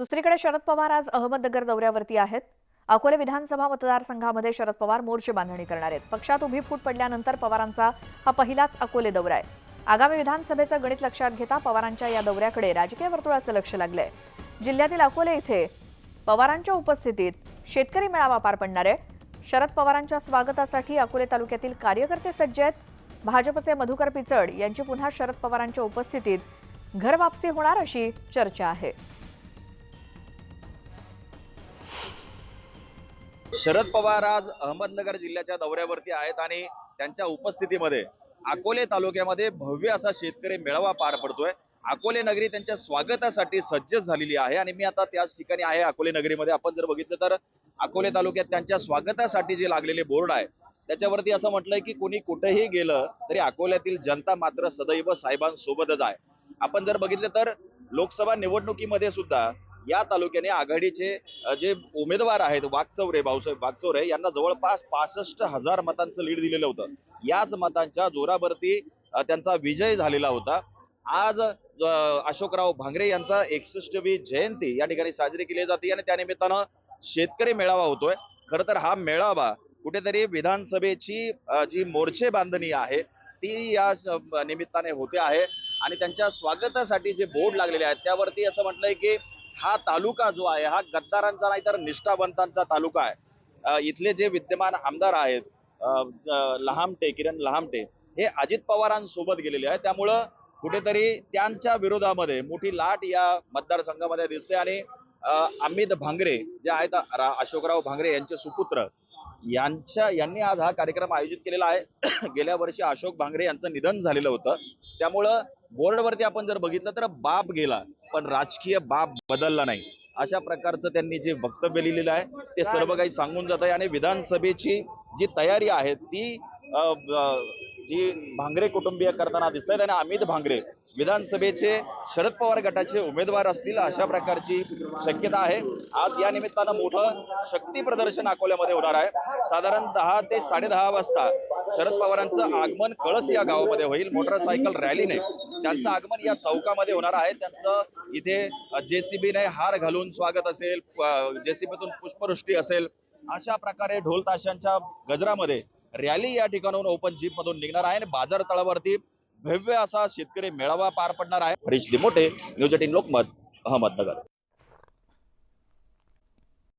दुसरीकडे शरद पवार आज अहमदनगर दौऱ्यावरती आहेत. अकोले विधानसभा मतदारसंघामध्ये शरद पवार मोर्चे बांधणी करणार आहेत. पक्षात उभी फूट पडल्यानंतर पवारांचा हा पहिलाच अकोले दौरा आहे. आगामी विधानसभेचं गणित लक्षात घेता पवारांच्या या दौऱ्याकडे राजकीय वर्तुळाचं लक्ष लागलंय. जिल्ह्यातील अकोले इथे पवारांच्या उपस्थितीत शेतकरी मेळावा पार पडणार आहे. शरद पवारांच्या स्वागतासाठी अकोले तालुक्यातील कार्यकर्ते सज्ज आहेत. भाजपचे मधुकर पिचड यांची पुन्हा शरद पवारांच्या उपस्थितीत घरवापसी होणार अशी चर्चा आहे. शरद पवार आज अहमदनगर जिल्ह्याच्या दौऱ्यावरती आहेत आणि त्यांच्या उपस्थितीमध्ये अकोले तालुक्यामध्ये भव्य असा शेतकरी मेळावा पार पडतोय. अकोले नगरी त्यांच्या स्वागतासाठी सज्ज झालेली आहे आणि मी आता त्याच ठिकाणी आहे. अकोले नगरीमध्ये आपण जर बघितलं तर अकोले तालुक्यात त्यांच्या स्वागतासाठी जे लागलेले बोर्ड आहे त्याच्यावरती असं म्हटलंय की कोणी कुठेही गेलं तरी अकोल्यातील जनता मात्र सदैव साहेबांसोबतच आहे. आपण जर बघितलं तर लोकसभा निवडणुकीमध्ये सुद्धा या तालुक्याने आघाडीचे जे उमेदवार आहेत वाघचौरे भाऊसाहेब वाघचौरे यांना जवळपास पासष्ट हजार मतांचं लीड दिलेलं होतं. याच मतांच्या जोरावरती त्यांचा विजय झालेला होता. आज अशोकराव भांगरे यांचा एकसष्टवी जयंती या ठिकाणी साजरी केली जाते आणि त्यानिमित्तानं शेतकरी मेळावा होतोय. खर तर हा मेळावा कुठेतरी विधानसभेची जी मोर्चे बांधणी आहे ती या निमित्ताने होते आहे. आणि त्यांच्या स्वागतासाठी जे बोर्ड लागलेले आहेत त्यावरती असं म्हटलंय की हा तालुका जो आहे हा गद्दारांचा नाही तर निष्ठावंतांचा तालुका आहे. इथले जे विद्यमान आमदार आहेत लहामटे किरण लहामटे हे अजित पवारांसोबत गेलेले आहे त्यामुळं कुठेतरी त्यांच्या विरोधामध्ये मोठी लाट या मतदारसंघामध्ये दिसते आणि अमित भांगरे जे आहेत अशोकराव भांगरे यांचे सुपुत्र यांच्या यांनी आज हा कार्यक्रम आयोजित केलेला आहे. गेल्या वर्षी अशोक भांगरे यांचं निधन झालेलं होतं. त्यामुळं बोर्डवरती आपण जर बघितलं तर बाप गेला पण राजकीय बाप बदलला नाही. अशा प्रकारचं त्यांनी जे वक्तव्य लिहिलेलं आहे ते सर्व काही सांगून जात आहे. आणि विधानसभेची जी तयारी आहे ती जी भांगरे कुटुंबीय करताना दिसत आहेत आणि अमित भांगरे विधानसभेचे शरद पवार गटाचे उमेदवार असतील अशा प्रकारची शक्यता आहे. आज या निमित्तानं मोठं शक्ती प्रदर्शन अकोल्यामध्ये होणार आहे. साधारण दहा ते साडेदहा वाजता शरद पवारांचं आगमन कळस या गावामध्ये होईल. मोटरसायकल रॅलीने त्यांचं आगमन या चौकामध्ये होणार आहे. त्यांचं इथे जेसीबीने हार घालून स्वागत असेल जेसीबीतून पुष्पवृष्टी असेल अशा प्रकारे ढोल ताशांच्या गजरामध्ये रॅली या ठिकाणाहून ओपन जीप मधून निघणार आहे आणि बाजार तळावरती भव्य असा शेतकरी मेळावा पार पडणार आहे. Harish Dimote news eighteen Lokmat Ahmednagar.